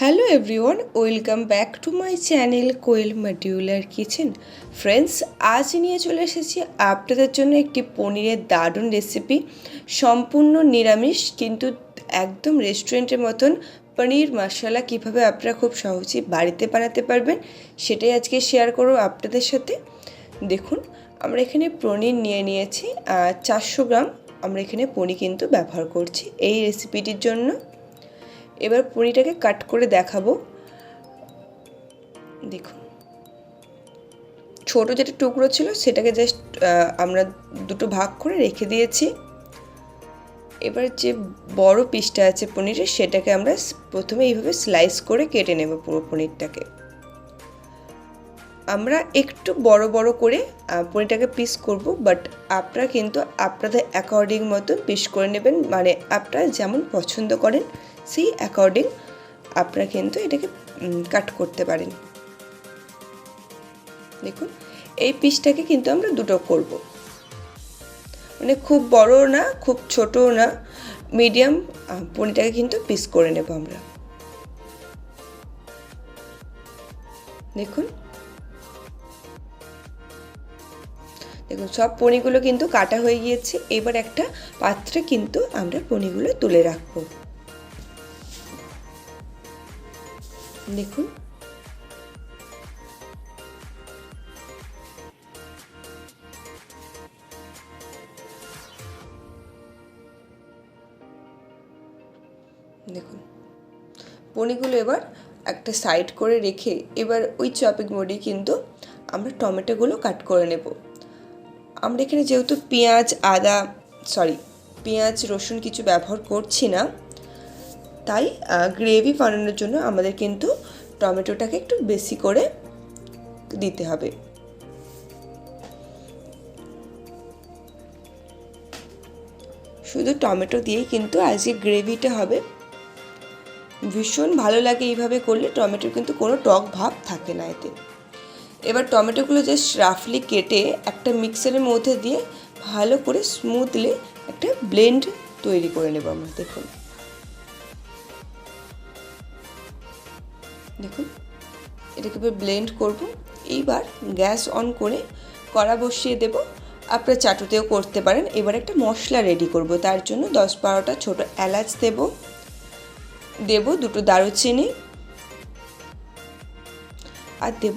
Hello everyone welcome back to my channel Koyel modular kitchen friends আজ নিয়ে চলে এসেছি আপনাদের জন্য একটি পনিরের দারুণ রেসিপি সম্পূর্ণ নিরামিষ, কিন্তু একদম রেস্টুরেন্টের মতন পনির মশলা কীভাবে আপনারা খুব সহজেই বাড়িতে বানাতে পারবেন, সেটাই আজকে শেয়ার করব আপনাদের সাথে। দেখুন, আমরা এখানে পনির নিয়ে নিয়েছি চারশো গ্রাম। আমরা এখানে পনির কিন্তু ব্যবহার করছি এই রেসিপিটির জন্য। এবার পুরিটাকে কাট করে দেখাবো। দেখুন। ছোট যেটা টুকরো ছিল, সেটাকে জাস্ট আমরা দুটো ভাগ করে রেখে দিয়েছি। এবার যে বড় পিসটা আছে পনিরের সেটাকে আমরা প্রথমে এইভাবে স্লাইস করে কেটে নেব পুরো পনিরটাকে। আমরা একটু বড় বড় করে পনিরটাকে পিস করব বাট আপনারা কিন্তু আপনাদের অ্যাকর্ডিং মতো পিস করে নেবেন। মানে আপনারা যেমন পছন্দ করেন সেই অ্যাকর্ডিং আপনারা কিন্তু এটাকে কাট করতে পারেন। দেখুন, এই পিসটাকে কিন্তু আমরা দুটো করব। মানে খুব বড় না, খুব ছোটও না মিডিয়াম পনিরটাকে কিন্তু পিস করে নেব আমরা। দেখুন। দেখুন, সব পনিগুলো কিন্তু কাটা হয়ে গিয়েছে, এবার একটা পাত্রে কিন্তু আমরা পনিগুলো তুলে রাখব। দেখুন। দেখুন। পনিগুলো এবার একটা সাইড করে রেখে এবার ওই চপিং মোডে কিন্তু আমরা টমেটোগুলো কাট করে নেব। আমরা এখানে যেহেতু পেঁয়াজ, আদা সরি পেঁয়াজ, রসুন কিছু ব্যবহার করছি না তাই গ্রেভি বানানোর জন্য আমাদের কিন্তু টমেটোটাকে একটু বেশি করে দিতে হবে। শুধু টমেটো দিয়েই কিন্তু আজকে গ্রেভিটা হবে। ভীষণ ভালো লাগে এইভাবে করলে, টমেটোর কিন্তু কোনো টক ভাব থাকে না এতে। এবার টমেটোগুলো জাস্ট রাফলি কেটে একটা মিক্সারের মধ্যে দিয়ে ভালো করে স্মুথলি একটা ব্লেন্ড তৈরি করে নেব আমরা, দেখুন। দেখুন, এটাকে ব্লেন্ড করব। এইবার গ্যাস অন করে কড়া বসিয়ে দেব। আপনারা চাটুতেও করতে পারেন। এবার একটা মশলা রেডি করব। তার জন্য দশ বারোটা ছোটো এলাচ দেব। দেব দুটো দারুচিনি। আর দেব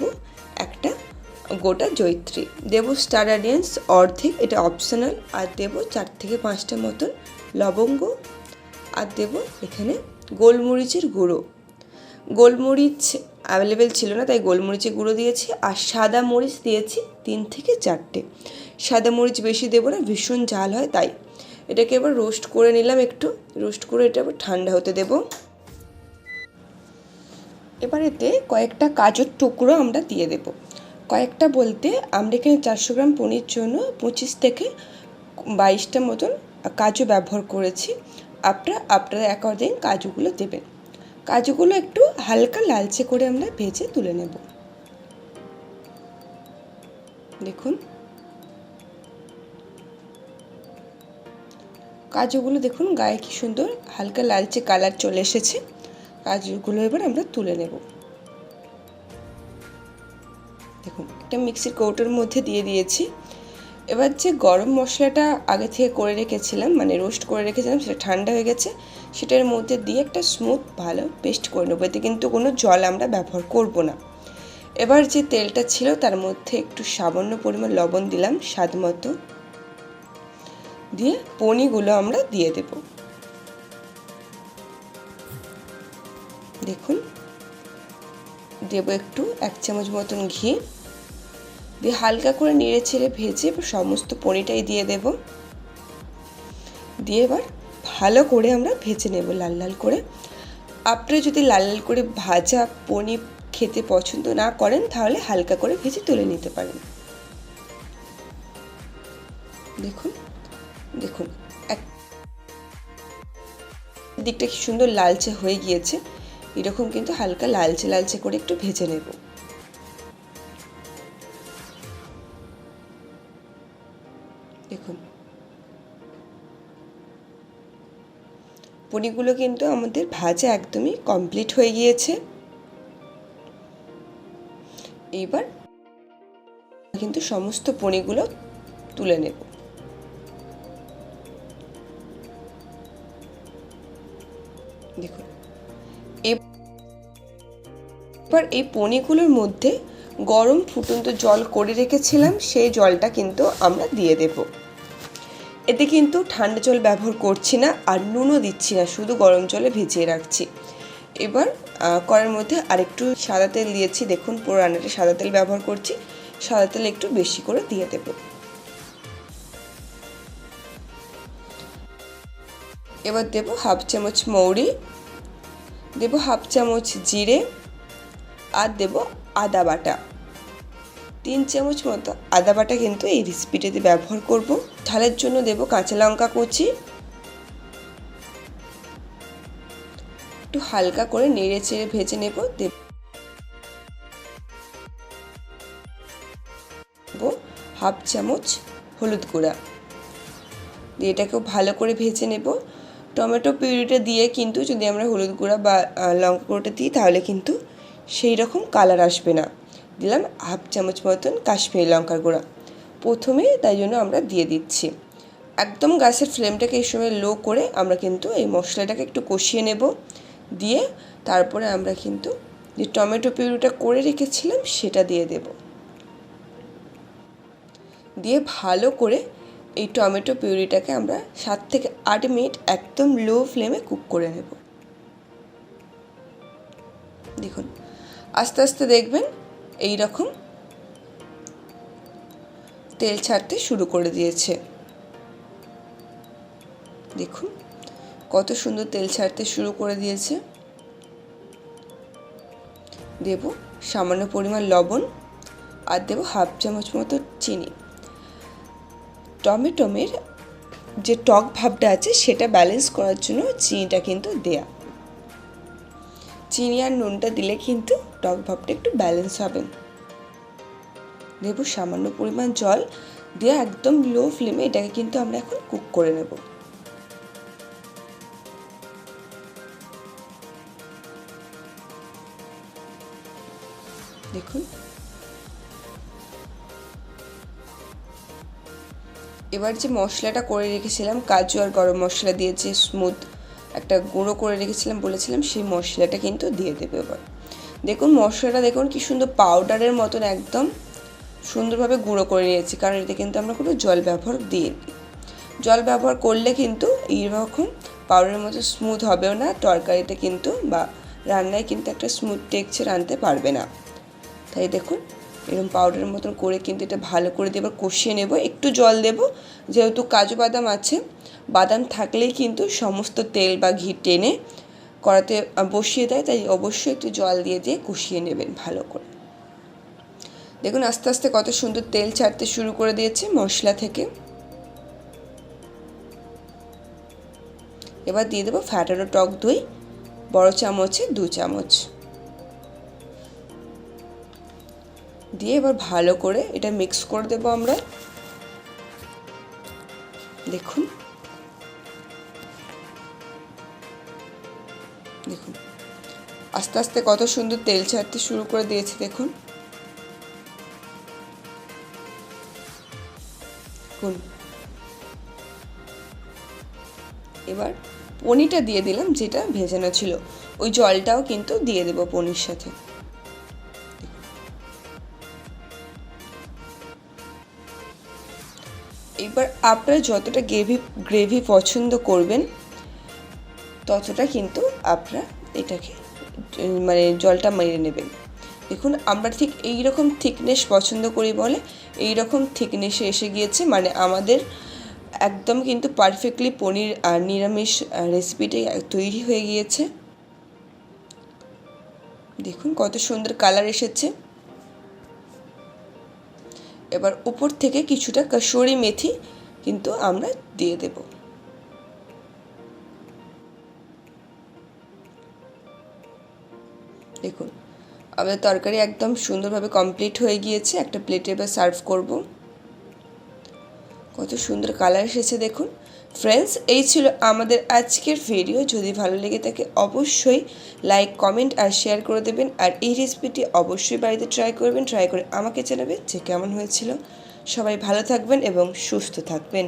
একটা গোটা জৈত্রী দেব স্টার অডিয়েন্স অর্ধেক, এটা অপশনাল আর দেব চার থেকে পাঁচটা মতন লবঙ্গ। আর দেব এখানে গোলমরিচের গুঁড়ো। গোলমরিচ অ্যাভেলেবেল ছিল না, তাই গোলমরিচের গুঁড়ো দিয়েছি আর সাদা মরিচ দিয়েছি তিন থেকে চারটে। সাদা মরিচ বেশি দেবো না, ভীষণ ঝাল হয়, তাই। এটাকে এবার রোস্ট করে নিলাম একটু রোস্ট করে এটা আবার ঠান্ডা হতে দেব। এবার এতে কয়েকটা কাজুর টুকরো আমরা দিয়ে দেব। কয়েকটা বলতে আমরা এখানে চারশো গ্রাম পনির জন্য পঁচিশ থেকে বাইশটা মতন কাজু ব্যবহার করেছি। আপনারা আপনারা অ্যাকর্ডিং কাজুগুলো দেবেন। কাজুগুলো একটু হালকা লালচে করে আমরা ভেজে তুলে নেব। দেখুন। কাজুগুলো দেখুন, গায়ে কি সুন্দর হালকা লালচে কালার চলে এসেছে। কাজুগুলো এবার আমরা তুলে নেব। দেখুন, একটা মিক্সির কৌটোর মধ্যে দিয়ে দিয়েছি। এবার যে গরম মশলাটা আগে থেকে করে রেখেছিলাম মানে রোস্ট করে রেখেছিলাম, সেটা ঠান্ডা হয়ে গেছে, সেটার মধ্যে দিয়ে একটা স্মুথ ভালো পেস্ট করে নেব। এতে কিন্তু কোনো জল আমরা ব্যবহার করব না। এবার যে তেলটা ছিল, তার মধ্যে একটু সামান্য পরিমাণ লবণ দিলাম, স্বাদ মতো। দিয়ে পনিগুলো আমরা দিয়ে দেব। দেখুন, দেব একটু এক চামচ মতন ঘি। দিয়ে হালকা করে নেড়ে ছেড়ে ভেজে সমস্ত পনিটাই দিয়ে দেব। দিয়ে এবার ভালো করে আমরা ভেজে নেব লাল লাল করে। আপনি যদি লাল লাল করে ভাজা পনির খেতে পছন্দ না করেন, তাহলে হালকা করে ভেজে তুলে নিতে পারেন। দেখুন দেখুন, এক দিকটা কি সুন্দর লালচে হয়ে গিয়েছে। এরকম কিন্তু হালকা লালচে লালচে করে একটু ভেজে নেব। দেখুন পনিরগুলো কিন্তু আমাদের ভাজা একদমই কমপ্লিট হয়ে গিয়েছে। এইবার কিন্তু সমস্ত পনিরগুলো তুলে নেব। দেখুন, এবার এই পনিগুলোর মধ্যে গরম ফুটন্ত জল করে রেখেছিলাম, সেই জলটা কিন্তু আমরা দিয়ে দেব। এতে কিন্তু ঠান্ডা জল ব্যবহার করছি না আর নুনও দিচ্ছি না, শুধু গরম জলে ভিজিয়ে রাখছি। এবার কড়ার মধ্যে আরেকটু সাদা তেল দিয়েছি। দেখুন, পুরো রান্নাটা সাদা তেল ব্যবহার করছি। সাদা তেল একটু বেশি করে দিয়ে দেব। এবার দেব হাফ চামচ মৌরি, দেব হাফ চামচ জিরে আর দেব আদা বাটা। তিন চামচ মতো আদা বাটা কিন্তু এই রেসিপিটাতে ব্যবহার করব। ঝালের জন্য দেব কাঁচা লঙ্কা কুচি। একটু হালকা করে নেড়ে চেড়ে ভেজে নেব, দেব হাফ চামচ হলুদ গুঁড়া। দিয়ে এটাকেও ভালো করে ভেজে নেব। টমেটো পিউরিটা দিয়ে কিন্তু যদি আমরা হলুদ গুঁড়া বা লঙ্কা গুঁড়োটা দিই তাহলে কিন্তু সেই রকম কালার আসবে না। দিলাম হাফ চামচ মতন কাশ্মীরি লঙ্কার গুঁড়া। প্রথমে তাই জন্য আমরা দিয়ে দিচ্ছি। একদম গ্যাসের ফ্লেমটাকে এই সময় লো করে আমরা কিন্তু এই মশলাটাকে একটু কষিয়ে নেব। দিয়ে তারপরে আমরা কিন্তু যে টমেটো পিউরিটা করে রেখেছিলাম সেটা দিয়ে দেব। দিয়ে ভালো করে এই টমেটো পিউরিটাকে আমরা সাত থেকে আট মিনিট একদম লো ফ্লেমে কুক করে নেব। দেখুন, আস্তে আস্তে দেখবেন এই রকম তেল ছাড়তে শুরু করে দিয়েছে। দেখুন, কত সুন্দর তেল ছাড়তে শুরু করে দিয়েছে। দেব সামান্য পরিমাণ লবণ আর দেব হাফ চামচ মতো চিনি। টমেটোমের যে টক ভাবটা আছে, সেটা ব্যালেন্স করার জন্য চিনিটা কিন্তু দেয়া। চিনি আর নুনটা দিলে কিন্তু টক ভাবটা একটু ব্যালেন্স হবে। দেব সামান্য পরিমাণ জল দিয়ে একদম লো ফ্লেমে এটাকে কিন্তু আমরা এখন কুক করে নেব। দেখুন। এবার যে মশলাটা করে রেখেছিলাম, কাজু আর গরম মশলা দিয়ে যে স্মুথ একটা গুঁড়ো করে রেখেছিলাম, বলেছিলাম, সেই মশলাটা কিন্তু দিয়ে দেবে এবার। দেখুন, মশলাটা দেখুন কি সুন্দর পাউডারের মতন একদম। সুন্দরভাবে গুঁড়ো করে নিয়েছি, কারণ এতে কিন্তু আমরা কোনো জল ব্যবহার দিই জল ব্যবহার করলে কিন্তু এইরকম পাউডারের মতো স্মুথ হবেও না, তরকারিতে কিন্তু বা রান্নায় কিন্তু একটা স্মুথ টেক্সচার আনতে পারবে না। তাই দেখুন, এরকম পাউডারের মতন করে কিন্তু এটা ভালো করে দিয়ে এবার কষিয়ে নেব, একটু জল দেব। যেহেতু কাজু বাদাম আছে, বাদাম থাকলেই কিন্তু সমস্ত তেল বা ঘি টেনে কড়াতে বসিয়ে দেয়, তাই অবশ্যই একটু জল দিয়ে দিয়ে কষিয়ে নেবেন ভালো করে। দেখুন, আস্তে আস্তে কত সুন্দর তেল ছাড়তে শুরু করে দিয়েছে মশলা থেকে। এবার দিয়ে দেবো ফ্যাটানো টক দই, বড় চামচে দু চামচ। দিয়ে এবার ভালো করে এটা মিক্স করে দেবো আমরা। দেখুন। দেখুন, আস্তে আস্তে কত সুন্দর তেল ছাড়তে শুরু করে দিয়েছে, দেখুন। দেখুন। এবার পনিরটা দিয়ে দিলাম, যেটা ভেজানো ছিল। ওই জলটাও কিন্তু দিয়ে দেবো পনির সাথে। এবার আপনারা যতটা গ্রেভি গ্রেভি পছন্দ করবেন, ততটা কিন্তু আপনারা এটাকে মানে জলটা মেরে নেবেন। দেখুন, আমরা ঠিক এই রকম থিকনেস পছন্দ করি বলে এই রকম থিকনেসে এসে গিয়েছে। মানে আমাদের একদম কিন্তু পারফেক্টলি পনির আর নিরামিষ রেসিপিটাই তৈরি হয়ে গিয়েছে। দেখুন, কত সুন্দর কালার এসেছে। এবার উপর থেকে কিছুটা কসুরি মেথি কিন্তু আমরা দিয়ে দেব। দেখুন আমাদের তরকারি একদম সুন্দরভাবে কমপ্লিট হয়ে গিয়েছে। একটা প্লেটে এবার সার্ভ করব। কত সুন্দর কালার এসেছে দেখুন। ফ্রেন্ডস এই ছিল আমাদের আজকের ভিডিও যদি ভালো লেগে থাকে, অবশ্যই লাইক কমেন্ট আর শেয়ার করে দেবেন। আর এই রেসিপিটি অবশ্যই বাড়িতে ট্রাই করবেন। ট্রাই করে আমাকে জানাবেন যে কেমন হয়েছিল। সবাই ভালো থাকবেন এবং সুস্থ থাকবেন।